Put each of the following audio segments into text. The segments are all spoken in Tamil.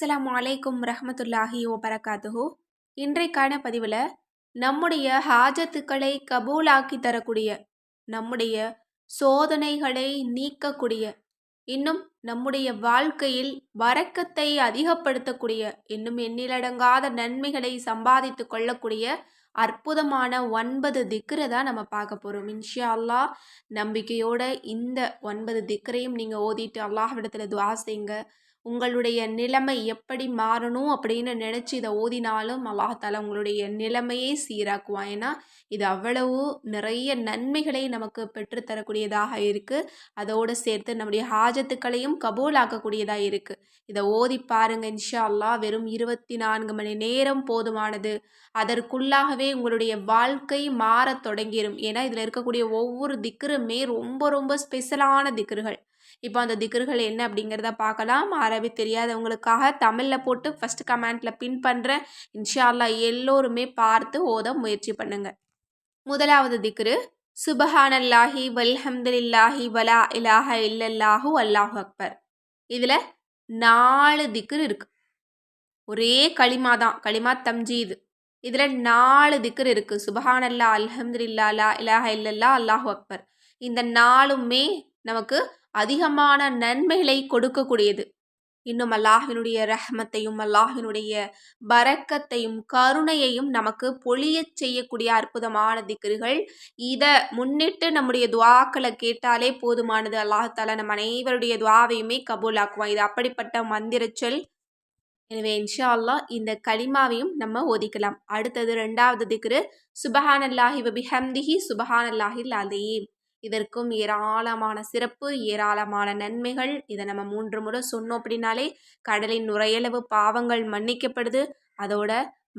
அஸ்லாம் அலைக்கும் ரஹமத்துல்லாஹி வபரகாத்துஹு. இன்றைக்கான பதிவில் நம்முடைய ஹாஜத்துக்களை கபூலாக்கி தரக்கூடிய நம்முடைய சோதனைகளை நீக்கக்கூடிய இன்னும் நம்முடைய வாழ்க்கையில் வரக்கத்தை அதிகப்படுத்தக்கூடிய இன்னும் எண்ணிலடங்காத நன்மைகளை சம்பாதித்து கொள்ளக்கூடிய அற்புதமான ஒன்பது திக்கரை தான் நம்ம பார்க்க போகிறோம் இன்ஷா அல்லாஹ் நம்பிக்கையோட இந்த ஒன்பது திக்கரையும் நீங்கள் ஓதிட்டு அல்லாஹ்விடத்தில் துவா செய்யுங்க உங்களுடைய நிலைமை எப்படி மாறணும் அப்படின்னு நினச்சி இதை ஓதினாலும் அல்லாஹால உங்களுடைய நிலைமையே சீராக்குவான். ஏன்னா இது அவ்வளவு நிறைய நன்மைகளை நமக்கு பெற்றுத்தரக்கூடியதாக இருக்குது அதோடு சேர்த்து நம்முடைய ஹாஜத்துக்களையும் கபூலாக்கக்கூடியதாக இருக்குது இதை ஓதி பாருங்க இன்ஷா அல்லா வெறும் இருபத்தி நான்கு மணி நேரம் போதுமானது. அதற்குள்ளாகவே உங்களுடைய வாழ்க்கை மாறத் தொடங்கிடும் ஏன்னா இதில் இருக்கக்கூடிய ஒவ்வொரு திக்கருமே ரொம்ப ரொம்ப ஸ்பெஷலான திக்கர்கள் இப்போ அந்த திக்ருகள் என்ன அப்படிங்கிறத பார்க்கலாம். அரபி தெரியாதவங்களுக்காக தமிழில் போட்டு ஃபஸ்ட்டு கமெண்ட்டில் பின் பண்ணுறேன் இன்ஷால்லா எல்லோருமே பார்த்து ஓத முயற்சி பண்ணுங்கள் முதலாவது திக்ரு சுபஹானல்லாஹி வல்ஹம்துலில்லாஹி வலா இலாஹ இல்லல்லாஹு அல்லாஹு அக்பர். இதில் நாலு திக்ரு இருக்கு. ஒரே களிமா தான் களிமா தம்ஜீது. இதில் நாலு திக்கர் இருக்குது சுபஹானல்லா அல்ஹம்துல்லா லா இலாஹ இல்லல்லா அல்லாஹு அக்பர். இந்த நாலுமே நமக்கு அதிகமான நன்மைகளை கொடுக்கக்கூடியது. இன்னும் அல்லாஹினுடைய ரஹமத்தையும் அல்லாஹினுடைய பரக்கத்தையும் கருணையையும் நமக்கு பொழியச் செய்யக்கூடிய அற்புதமான திக்கர்கள் இதை முன்னிட்டு நம்முடைய துவாக்களை கேட்டாலே போதுமானது. அல்லாஹால நம் அனைவருடைய துவாவையுமே கபூலாக்குவான். இது அப்படிப்பட்ட மந்திரச்சொல் எனவே இன்ஷா அல்லாஹ் இந்த களிமாவையும் நம்ம ஒதிக்கலாம் அடுத்தது ரெண்டாவது திக்ரு. சுபஹான் அல்லாஹி வபிஹம்திஹி சுபஹான் அல்லாஹில் அலீம். இதற்கும் ஏராளமான சிறப்பு ஏராளமான நன்மைகள். இதை நம்ம மூன்று முறை சொன்னோம் அப்படின்னாலே கடலின் நுரையளவு பாவங்கள் மன்னிக்கப்படுது. அதோட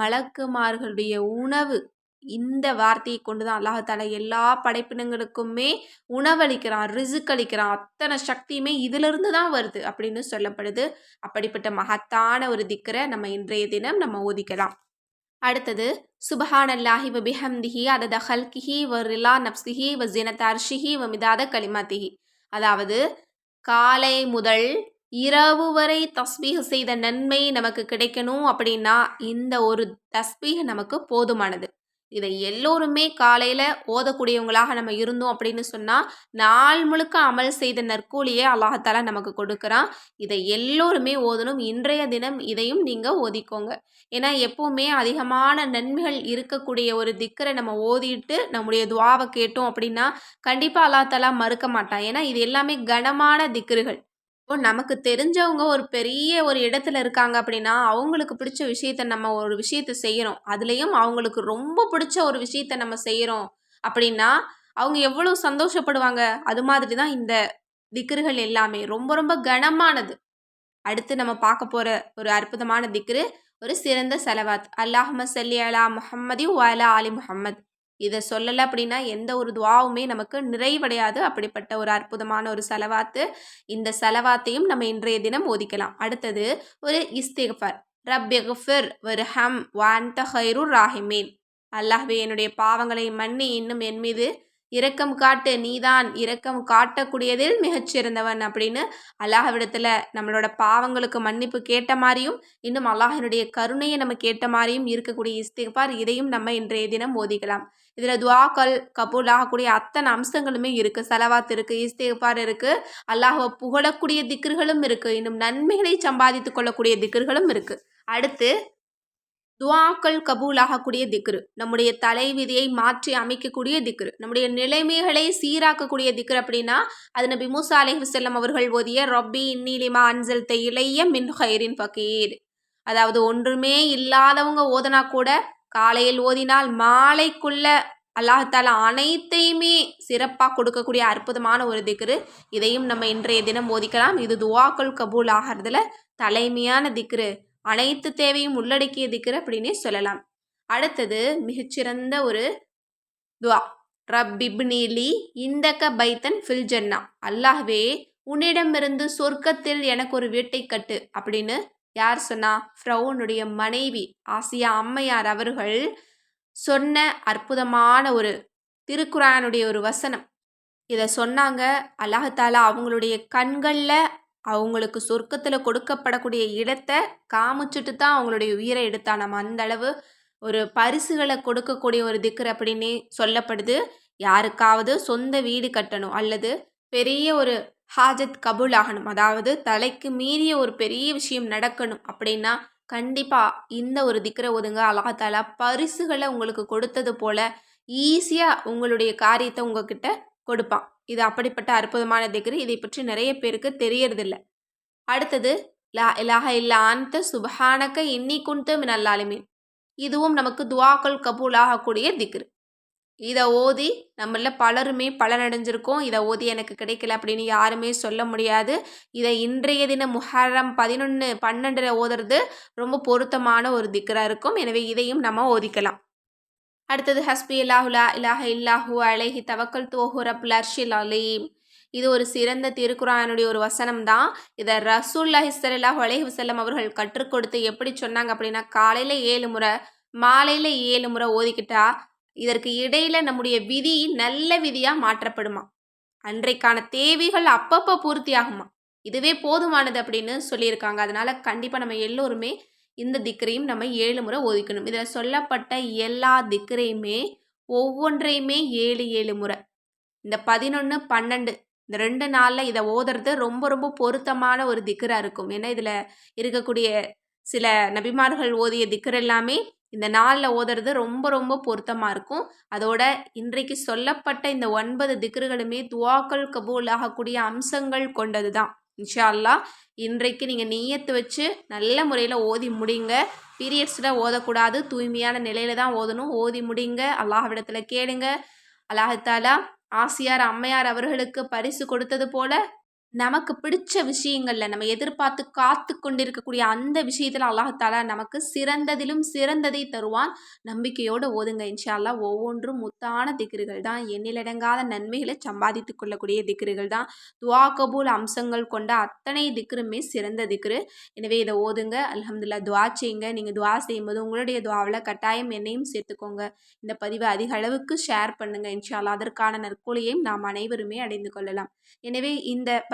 மலக்குமார்களுடைய உணவு இந்த வார்த்தையை கொண்டு தான் அல்லாஹால எல்லா படைப்பினங்களுக்குமே உணவளிக்கிறான் ரிசுக் அளிக்கிறான் அத்தனை சக்தியுமே இதிலிருந்து தான் வருது அப்படின்னு சொல்லப்படுது. அப்படிப்பட்ட மகத்தான ஒரு திக்கரை நம்ம இன்றைய தினம் நம்ம ஓதிக்கலாம். அடுத்தது சுபஹானல்லாஹி வ பிஹம்திஹி அதத ஹல்கிஹி வ ரிலா நப்சிஹி வ ஜினதார்ஷிஹி வ மிதாத கலிமாத்திஹி. அதாவது காலை முதல் இரவு வரை தஸ்பீக செய்த நன்மை நமக்கு கிடைக்கணும் அப்படின்னா இந்த ஒரு தஸ்பீக நமக்கு போதுமானது. இதை எல்லோருமே காலையில் ஓதக்கூடியவங்களாக நம்ம இருந்தோம் அப்படின்னு சொன்னால் நாள் முழுக்க அமல் செய்த நற்கூலியே அல்லாஹால நமக்கு கொடுக்குறான். இதை எல்லோருமே ஓதணும். இன்றைய தினம் இதையும் நீங்கள் ஓதிக்கோங்க. ஏன்னா எப்போவுமே அதிகமான நன்மைகள் இருக்கக்கூடிய ஒரு திக்கரை நம்ம ஓதிட்டு நம்முடைய துவாவை கேட்டோம் அப்படின்னா கண்டிப்பாக அல்லாஹாலா மறுக்க மாட்டான். ஏன்னா இது எல்லாமே கனமான திக்கர்கள். இப்போ நமக்கு தெரிஞ்சவங்க ஒரு பெரிய ஒரு இடத்துல இருக்காங்க அப்படின்னா அவங்களுக்கு பிடிச்ச விஷயத்த நம்ம ஒரு விஷயத்த செய்கிறோம் அதுலேயும் அவங்களுக்கு ரொம்ப பிடிச்ச ஒரு விஷயத்த நம்ம செய்கிறோம் அப்படின்னா அவங்க எவ்வளோ சந்தோஷப்படுவாங்க? அது மாதிரி தான் இந்த திக்ருகள் எல்லாமே. ரொம்ப ரொம்ப கனமானது. அடுத்து நம்ம பார்க்க போகிற ஒரு அற்புதமான திக்ரு ஒரு சிறந்த செலவாத். அல்லாஹம சல்லி அலா முஹம்மதி வாலா அலி முஹம்மத். இதை சொல்லலை அப்படின்னா எந்த ஒரு துவாவுமே நமக்கு நிறைவடையாது. அப்படிப்பட்ட ஒரு அற்புதமான ஒரு செலவாத்து இந்த செலவாத்தையும் நம்ம இன்றைய தினம் ஓதிக்கலாம். அடுத்தது ஒரு இஸ்திகஃபர். ரப் ஒரு ஹம் வான் ஹைரு ராஹிமீன். அல்லாஹ்வே என்னுடைய பாவங்களை மன்னி இன்னும் என் மீது இரக்கம் காட்டு நீதான் இரக்கம் காட்டக்கூடியதில் மிகச்சிறந்தவன் அப்படின்னு அல்லாஹ்விடத்தில் நம்மளோட பாவங்களுக்கு மன்னிப்பு கேட்ட மாதிரியும் இன்னும் அல்லாஹினுடைய கருணையை நம்ம கேட்ட மாதிரியும் இருக்கக்கூடிய இஸ்திகார் இதையும் நம்ம இன்றைய தினம் ஓதிக்கலாம். இதில் துவாக்கள் கபூல் ஆகக்கூடிய அத்தனை அம்சங்களுமே இருக்குது செலவாத் இருக்குது இஸ்திகார் இருக்குது அல்லாஹுவை புகழக்கூடிய திக்கர்களும் இருக்குது இன்னும் நன்மைகளை சம்பாதித்து கொள்ளக்கூடிய திக்கர்களும் இருக்குது அடுத்து துவாக்கள் கபூலாகக்கூடிய திக்ரு. நம்முடைய தலைவிதியை மாற்றி அமைக்கக்கூடிய திக்ரு. நம்முடைய நிலைமைகளை சீராக்கக்கூடிய திக்ரு அப்படின்னா அது நபி மூசா அலஹி அவர்கள் ஓதிய ரொப்பி இன்னிலிமா அன்சல் இளைய மின் ஹைரின் ஃபக்கீர் அதாவது ஒன்றுமே இல்லாதவங்க ஓதனா கூட காலையில் ஓதினால் மாலைக்குள்ள அல்லாஹால அனைத்தையுமே சிறப்பாக கொடுக்கக்கூடிய அற்புதமான ஒரு திக்ரு. இதையும் நம்ம இன்றைய தினம் ஓதிக்கலாம். இது துவாக்கள் கபூல் ஆகிறதுல தலைமையான திக்ரு. அனைத்து தேவையும் உள்ளடக்கிய இருக்கிற அப்படின்னே சொல்லலாம். அடுத்தது மிகச்சிறந்த ஒரு துவா. ரப்பிப்னீலி இந்தக்க பைத்தன் ஃபில் ஜன்னா. அல்லாஹ்வே உன்னிடமிருந்து சொர்க்கத்தில் எனக்கு ஒரு வீட்டை கட்டு அப்படின்னு யார் சொன்னா? ஃப்ரௌனுடைய மனைவி ஆசியா அம்மையார் அவர்கள் சொன்ன அற்புதமான ஒரு திருக்குறானுடைய ஒரு வசனம். இதை சொன்னாங்க. அல்லாஹாலா அவங்களுடைய கண்களில் அவங்களுக்கு சொர்க்கத்தில் கொடுக்கப்படக்கூடிய இடத்தை காமிச்சிட்டு தான் அவங்களுடைய உயிரை எடுத்தா நம்ம அந்த அளவு ஒரு பரிசுகளை கொடுக்கக்கூடிய ஒரு திக்கர் அப்படின்னே சொல்லப்படுது. யாருக்காவது சொந்த வீடு கட்டணும் அல்லது பெரிய ஒரு ஹாஜத் கபூல் ஆகணும். அதாவது தலைக்கு மீறிய ஒரு பெரிய விஷயம் நடக்கணும் அப்படின்னா கண்டிப்பாக இந்த ஒரு திக்கரை ஒதுங்க அல்லாஹாலா பரிசுகளை உங்களுக்கு கொடுத்தது போல ஈஸியாக உங்களுடைய காரியத்தை உங்ககிட்ட கொடுப்பான். இது அப்படிப்பட்ட அற்புதமான திக்ரு. இதை பற்றி நிறைய பேருக்கு தெரியறதில்ல. அடுத்தது லா இலாஹ இல்லா அந்த சுபஹானக்க இன்னி குண்டு மினல்லாலுமீன் இதுவும் நமக்கு துவாக்கள் கபூல் ஆகக்கூடிய திக்ரு. இதை ஓதி நம்மள பலருமே பலனடைஞ்சிருக்கோம். இதை ஓதி எனக்கு கிடைக்கல அப்படின்னு யாருமே சொல்ல முடியாது. இதை இன்றைய தினம் முஹர்ரம் பதினொன்று பன்னெண்டில் ஓதுறது ரொம்ப பொருத்தமான ஒரு திக்கராக இருக்கும். எனவே இதையும் நம்ம ஓதிக்கலாம். அடுத்தது ஹஸ்பி அல்லாஹுலா இலாஹ இல்லாஹு அலைஹி தவக்கல் தோஹு ரப் அர்ஷில் அலீம். இது ஒரு சிறந்த திருக்குறானுடைய ஒரு வசனம் தான் இதை ரசூல்லா சல்லாஹு அலேஹி வசல்லம் அவர்கள் கற்றுக் கொடுத்து எப்படி சொன்னாங்க அப்படின்னா காலையில் ஏழு முறை மாலையில் ஏழு முறை ஓதிக்கிட்டா இதற்கு இடையில நம்முடைய விதி நல்ல விதியாக மாற்றப்படுமா? அன்றைக்கான தேவைகள் அப்பப்போ பூர்த்தி ஆகுமா இதுவே போதுமானது அப்படின்னு சொல்லியிருக்காங்க. அதனால கண்டிப்பாக நம்ம எல்லோருமே இந்த திக்கரையும் நம்ம ஏழு முறை ஒதுக்கணும். இதில் சொல்லப்பட்ட எல்லா திக்கரையுமே ஒவ்வொன்றையுமே ஏழு ஏழு முறை. இந்த பதினொன்று பன்னெண்டு இந்த ரெண்டு நாளில் இதை ஓதுறது ரொம்ப ரொம்ப பொருத்தமான ஒரு திக்கராக இருக்கும். ஏன்னா இதில் இருக்கக்கூடிய சில நபிமார்கள் ஓதிய திக்கர் எல்லாமே இந்த நாளில் ஓதுறது ரொம்ப ரொம்ப பொருத்தமாக இருக்கும். அதோட இன்றைக்கு சொல்லப்பட்ட இந்த ஒன்பது திக்கர்களுமே துவாக்கள் கபூல் ஆகக்கூடிய அம்சங்கள் கொண்டது தான் இன்ஷா அல்லா இன்றைக்கு நீங்கள் நீயத்து வச்சு நல்ல முறையில் ஓதி முடிங்க. பீரியட்ஸில் ஓதக்கூடாது. தூய்மையான நிலையில் தான் ஓதணும். ஓதி முடிங்க. அல்லாஹ்விடத்தில் கேளுங்க. அல்லாஹாலா ஆசியார் அம்மையார் அவர்களுக்கு பரிசு கொடுத்தது போல நமக்கு பிடிச்ச விஷயங்களில் நம்ம எதிர்பார்த்து காத்து கொண்டிருக்கக்கூடிய அந்த விஷயத்தில் அல்லாஹாலா நமக்கு சிறந்ததிலும் சிறந்ததை தருவான். நம்பிக்கையோடு ஓதுங்க. இன்ஷால்லா ஒவ்வொன்றும் முத்தான திக்ருகள் தான். எண்ணிலடங்காத நன்மைகளை சம்பாதித்து கொள்ளக்கூடிய திக்ருகள் தான். துவா கபூல் அம்சங்கள் கொண்ட அத்தனை திக்ருமே சிறந்த திக்ரு. எனவே இதை ஓதுங்க. அலமதுல்லா துவா செய்யுங்க. நீங்கள் துவா செய்யும்போது உங்களுடைய துவாவில் கட்டாயம் என்னையும் சேர்த்துக்கோங்க. இந்த பதிவை அதிக அளவுக்கு ஷேர் பண்ணுங்கள் இன்ஷால்லா அதற்கான நற்கொலையையும் நாம் அனைவருமே அடைந்து கொள்ளலாம். எனவே இந்த